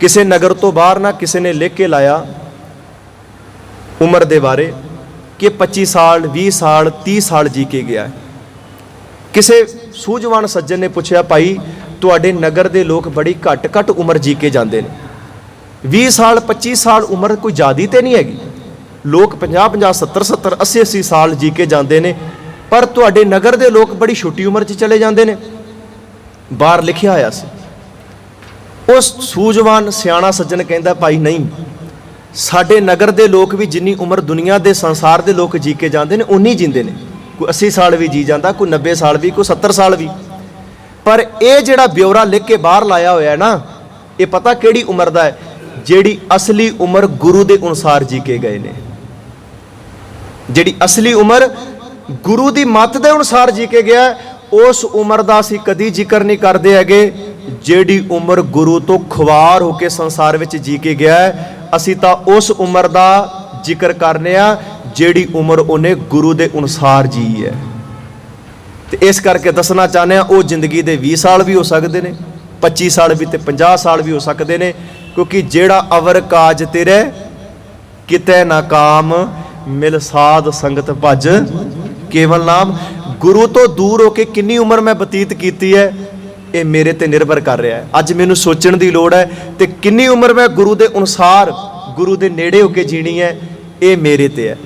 ਕਿਸੇ ਨਗਰ ਤੋਂ ਬਾਹਰ ਨਾ ਕਿਸੇ ਨੇ ਲਿਖ ਕੇ ਲਾਇਆ ਉਮਰ ਦੇ ਬਾਰੇ ਕਿ 25 ਸਾਲ 20 ਸਾਲ 30 ਸਾਲ ਜੀ ਕੇ ਗਿਆ ਕਿਸੇ ਸੂਝਵਾਨ ਸੱਜਣ ਨੇ ਪੁੱਛਿਆ, ਭਾਈ, ਤੁਹਾਡੇ ਨਗਰ ਦੇ ਲੋਕ ਬੜੀ ਘੱਟ ਘੱਟ ਉਮਰ ਜੀ ਕੇ ਜਾਂਦੇ ਨੇ। 20 ਸਾਲ 25 ਸਾਲ ਉਮਰ ਕੋਈ ਜ਼ਿਆਦੀ ਤੇ ਨਹੀਂ ਹੈਗੀ। ਲੋਕ 50 50 70 70 80 80 ਸਾਲ ਜੀ ਕੇ ਜਾਂਦੇ ਨੇ, ਪਰ ਤੁਹਾਡੇ ਨਗਰ ਦੇ ਲੋਕ ਬੜੀ ਛੋਟੀ ਉਮਰ 'ਚ ਚਲੇ ਜਾਂਦੇ ਨੇ। ਬਾਹਰ ਲਿਖਿਆ ਹੋਇਆ ਸੀ। ਉਸ ਸੂਝਵਾਨ ਸਿਆਣਾ ਸੱਜਣ ਕਹਿੰਦਾ, ਭਾਈ ਨਹੀਂ, ਸਾਡੇ ਨਗਰ ਦੇ ਲੋਕ ਵੀ ਜਿੰਨੀ ਉਮਰ ਦੁਨੀਆ ਦੇ ਸੰਸਾਰ ਦੇ ਲੋਕ ਜੀ ਕੇ ਜਾਂਦੇ ਨੇ ਉਨੀ ਜਿੰਦੇ ਨੇ। ਕੋਈ 80 ਸਾਲ ਵੀ ਜੀ ਜਾਂਦਾ, ਕੋਈ 90 ਸਾਲ ਵੀ, ਕੋਈ 70 ਸਾਲ ਵੀ। ਪਰ ਇਹ ਜਿਹੜਾ ਬਿਉਰਾ ਲਿਖ ਕੇ ਬਾਹਰ ਲਾਇਆ ਹੋਇਆ ਹੈ ਨਾ, ਇਹ ਪਤਾ ਕਿਹੜੀ ਉਮਰ ਦਾ ਹੈ? ਜਿਹੜੀ ਅਸਲੀ ਉਮਰ ਗੁਰੂ ਦੇ ਅਨੁਸਾਰ ਜੀ ਕੇ ਗਏ ਨੇ। ਜਿਹੜੀ ਅਸਲੀ ਉਮਰ ਗੁਰੂ ਦੀ ਮੱਤ ਦੇ ਅਨੁਸਾਰ ਜੀ ਕੇ ਗਿਆ, ਉਸ ਉਮਰ ਦਾ ਅਸੀਂ ਕਦੀ ਜ਼ਿਕਰ ਨਹੀਂ ਕਰਦੇ ਹੈਗੇ। ਜਿਹੜੀ ਉਮਰ ਗੁਰੂ ਤੋਂ ਖੁਆਰ ਹੋ ਕੇ ਸੰਸਾਰ ਵਿੱਚ ਜੀ ਕੇ ਗਿਆ ਹੈ, ਅਸੀਂ ਤਾਂ ਉਸ ਉਮਰ ਦਾ ਜ਼ਿਕਰ ਕਰਨੇ ਆ ਜਿਹੜੀ ਉਮਰ ਉਹਨੇ ਗੁਰੂ ਦੇ ਅਨੁਸਾਰ ਜੀ ਹੈ। ਤੇ ਇਸ ਕਰਕੇ ਦੱਸਣਾ ਚਾਹੁੰਦੇ ਆ ਉਹ ਜ਼ਿੰਦਗੀ ਦੇ 20 ਸਾਲ ਵੀ ਹੋ ਸਕਦੇ ਨੇ 25 ਸਾਲ ਵੀ ਤੇ 50 ਸਾਲ ਵੀ ਹੋ ਸਕਦੇ ਨੇ ਕਿਉਂਕਿ ਜਿਹੜਾ ਅਵਰ ਕਾਜ ਤੇਰੇ ਕਿਤੇ ਨਾਕਾਮ ਮਿਲ ਸਾਧ ਸੰਗਤ ਭਜ ਕੇਵਲ ਨਾਮ। ਗੁਰੂ ਤੋਂ ਦੂਰ ਹੋ ਕੇ ਕਿੰਨੀ ਉਮਰ ਮੈਂ ਬਤੀਤ ਕੀਤੀ ਹੈ ਇਹ ਮੇਰੇ ਤੇ ਨਿਰਭਰ ਕਰ ਰਿਹਾ ਹੈ। ਅੱਜ ਮੈਨੂੰ ਸੋਚਣ ਦੀ ਲੋੜ ਹੈ ਤੇ ਕਿੰਨੀ ਉਮਰ ਮੈਂ ਗੁਰੂ ਦੇ ਅਨੁਸਾਰ ਗੁਰੂ ਦੇ ਨੇੜੇ ਹੋ ਕੇ ਜੀਣੀ ਹੈ, ਇਹ ਮੇਰੇ ਤੇ ਹੈ।